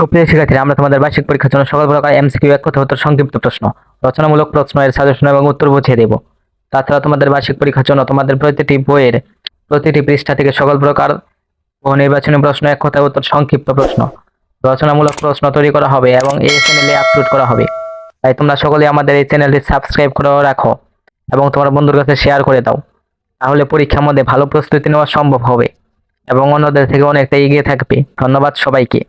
সুপ্রিয় শিক্ষার্থীরা, আমরা তোমাদের বার্ষিক পরীক্ষার জন্য সকল প্রকার এমসিকিউ এক কথা উত্তর সংক্ষিপ্ত প্রশ্ন, রচনামূলক প্রশ্ন এর সাজেশন এবং উত্তর বুঝিয়ে দেব। তাছাড়া তোমাদের বার্ষিক পরীক্ষার জন্য তোমাদের প্রতিটি বইয়ের প্রতিটি পৃষ্ঠা থেকে সকল প্রকার বহু নির্বাচনী প্রশ্ন, এক কথা উত্তর, সংক্ষিপ্ত প্রশ্ন, রচনামূলক প্রশ্ন তৈরি করা হবে এবং এই চ্যানেলে আপলোড করা হবে। তাই তোমরা সকলে আমাদের এই চ্যানেলটি সাবস্ক্রাইব করে রাখো এবং তোমার বন্ধুর কাছে শেয়ার করে দাও। তাহলে পরীক্ষার মধ্যে ভালো প্রস্তুতি নেওয়া সম্ভব হবে এবং অন্যদের থেকে অনেকটা এগিয়ে থাকবে। ধন্যবাদ সবাইকে।